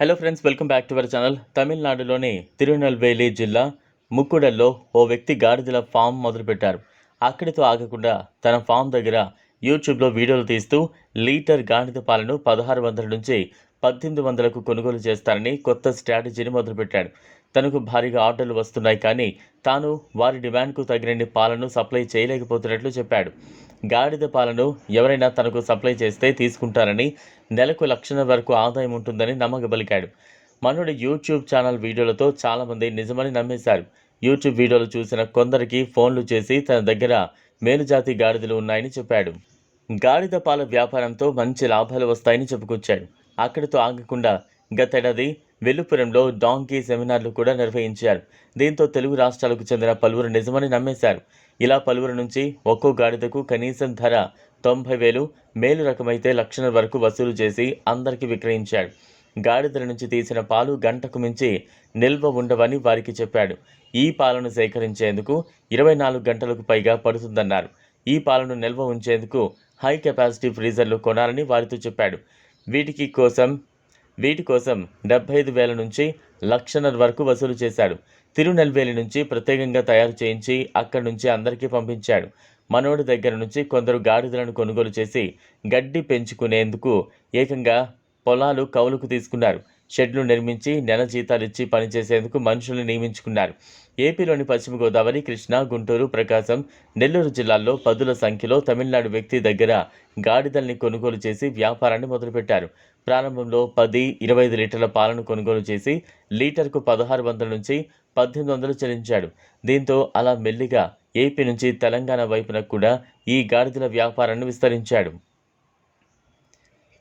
Hello friends welcome back to our channel తమిళనాడులోని తిరునెల్వేలి జిల్లా ముక్కుడల్లో ఓ వ్యక్తి గాడిదల ఫామ్ మొదలుపెట్టారు. అక్కడితో ఆగకుండా తన ఫామ్ దగ్గర యూట్యూబ్లో వీడియోలు తీస్తూ లీటర్ గాడిద పాలను పదహారు వందల నుంచి పద్దెనిమిది వందలకు కొనుగోలు చేస్తారని కొత్త స్ట్రాటజీని మొదలుపెట్టాడు. తనకు భారీగా ఆర్డర్లు వస్తున్నాయి కానీ తాను వారి డిమాండ్కు తగినన్ని పాలను సప్లై చేయలేకపోతున్నట్లు చెప్పాడు. గాడిద పాలను ఎవరైనా తనకు సప్లై చేస్తే తీసుకుంటారని నెలకు లక్షల వరకు ఆదాయం ఉంటుందని నమ్మకబలికాడు మనోడి యూట్యూబ్ ఛానల్ వీడియోలతో చాలామంది నిజమని నమ్మేశారు. యూట్యూబ్ వీడియోలు చూసిన కొందరికి ఫోన్లు చేసి తన దగ్గర మేలుజాతి గాడిదలు ఉన్నాయని చెప్పాడు. గాడిద పాల వ్యాపారంతో మంచి లాభాలు వస్తాయని చెప్పుకొచ్చాడు. అక్కడితో ఆగకుండా గతేడాది వెల్లుపురంలో డాంకీ సెమినార్లు కూడా నిర్వహించారు. దీంతో తెలుగు రాష్ట్రాలకు చెందిన పలువురు నిజమని నమ్మేశారు. ఇలా పలువురు నుంచి ఒక్కో గాడిదకు కనీసం ధర తొంభై వేలు మేలు రకమైతే లక్షల వరకు వసూలు చేసి అందరికీ విక్రయించాడు. గాడిదల నుంచి తీసిన పాలు గంటకు మించి నిల్వ ఉండవని వారికి చెప్పాడు. ఈ పాలను సేకరించేందుకు ఇరవై నాలుగు గంటలకు పైగా పడుతుందన్నారు. ఈ పాలను నిల్వ ఉంచేందుకు హై కెపాసిటీ ఫ్రీజర్లు కొనాలని వారితో చెప్పాడు. వీటికి కోసం వీటి కోసం డెబ్బై ఐదు వేల నుంచి లక్షన్నర వరకు వసూలు చేశాడు. తిరునెల్వేలి నుంచి ప్రత్యేకంగా తయారు చేయించి అక్కడి నుంచి అందరికీ పంపించాడు. మనోడి దగ్గర నుంచి కొందరు గాడిదలను కొనుగోలు చేసి గడ్డి పెంచుకునేందుకు ఏకంగా పొలాలు కౌలుకు తీసుకున్నారు. షెడ్లు నిర్మించి నెల జీతాలు ఇచ్చి పనిచేసేందుకు మనుషులను నియమించుకున్నారు. ఏపీలోని పశ్చిమ గోదావరి కృష్ణా గుంటూరు ప్రకాశం నెల్లూరు జిల్లాల్లో పదుల సంఖ్యలో తమిళనాడు వ్యక్తి దగ్గర గాడిదల్ని కొనుగోలు చేసి వ్యాపారాన్ని మొదలుపెట్టారు. ప్రారంభంలో పది ఇరవై ఐదు లీటర్ల పాలను కొనుగోలు చేసి లీటర్కు పదహారు వందల నుంచి పద్దెనిమిది వందలు చెల్లించాడు. దీంతో అలా మెల్లిగా ఏపీ నుంచి తెలంగాణ వైపున కూడా ఈ గాడిదల వ్యాపారాన్ని విస్తరించాడు.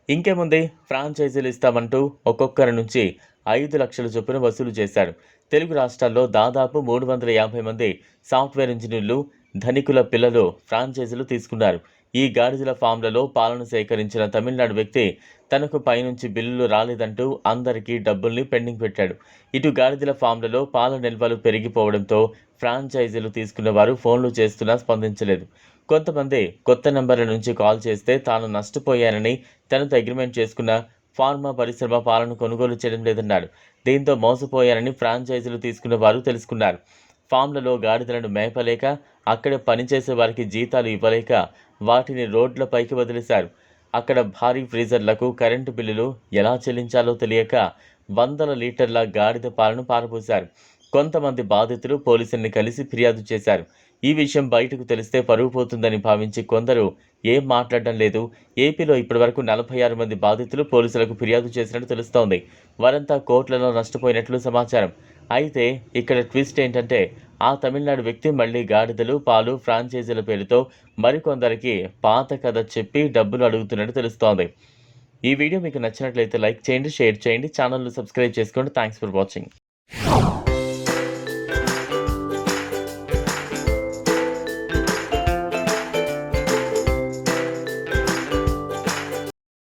ఇంకేముంది? ఫ్రాంచైజీలు ఇస్తామంటూ ఒక్కొక్కరి నుంచి ఐదు లక్షల చొప్పున వసూలు చేశారు. తెలుగు రాష్ట్రాల్లో దాదాపు మూడు వందల యాభై మంది సాఫ్ట్వేర్ ఇంజనీర్లు ధనికుల పిల్లలు ఫ్రాంచైజీలు తీసుకున్నారు. ఈ గాడిదల ఫామ్లలో పాలను సేకరించిన తమిళనాడు వ్యక్తి తనకు పైనుంచి బిల్లులు రాలేదంటూ అందరికీ డబ్బుల్ని పెండింగ్ పెట్టాడు. ఇటు గాడిదల ఫామ్లలో పాల నిల్వలు పెరిగిపోవడంతో ఫ్రాంచైజీలు తీసుకున్న వారు ఫోన్లు చేస్తున్నా స్పందించలేదు. కొంతమంది కొత్త నెంబర్ల నుంచి కాల్ చేస్తే తాను నష్టపోయానని తనతో అగ్రిమెంట్ చేసుకున్న ఫార్మా పరిశ్రమ పాలను కొనుగోలు చేయడం లేదన్నాడు. దీంతో మోసపోయారని ఫ్రాంచైజీలు తీసుకున్న వారు తెలుసుకున్నారు. ఫామ్లలో గాడిదలను మేపలేక అక్కడ పనిచేసే వారికి జీతాలు ఇవ్వలేక వాటిని రోడ్లపైకి వదిలేశారు. అక్కడ భారీ ఫ్రీజర్లకు కరెంటు బిల్లులు ఎలా చెల్లించాలో తెలియక వందల లీటర్ల గాడిద పాలను పారపోశారు కొంతమంది బాధితులు పోలీసుల్ని కలిసి ఫిర్యాదు చేశారు. ఈ విషయం బయటకు తెలిస్తే పరువు పోతుందని భావించి కొందరు ఏం మాట్లాడడం లేదు. ఏపీలో ఇప్పటివరకు నలభై ఆరు మంది బాధితులు పోలీసులకు ఫిర్యాదు చేసినట్టు తెలుస్తోంది. వారంతా కోట్లలో నష్టపోయినట్లు సమాచారం. అయితే ఇక్కడ ట్విస్ట్ ఏంటంటే ఆ తమిళనాడు వ్యక్తి మళ్ళీ గాడిదలు పాలు ఫ్రాంచైజీల పేరుతో మరికొందరికి పాత కథ చెప్పి డబ్బులు అడుగుతున్నట్టు తెలుస్తోంది. ఈ వీడియో మీకు నచ్చినట్లయితే లైక్ చేయండి షేర్ చేయండి ఛానల్ను సబ్స్క్రైబ్ చేసుకోండి. Thanks for watching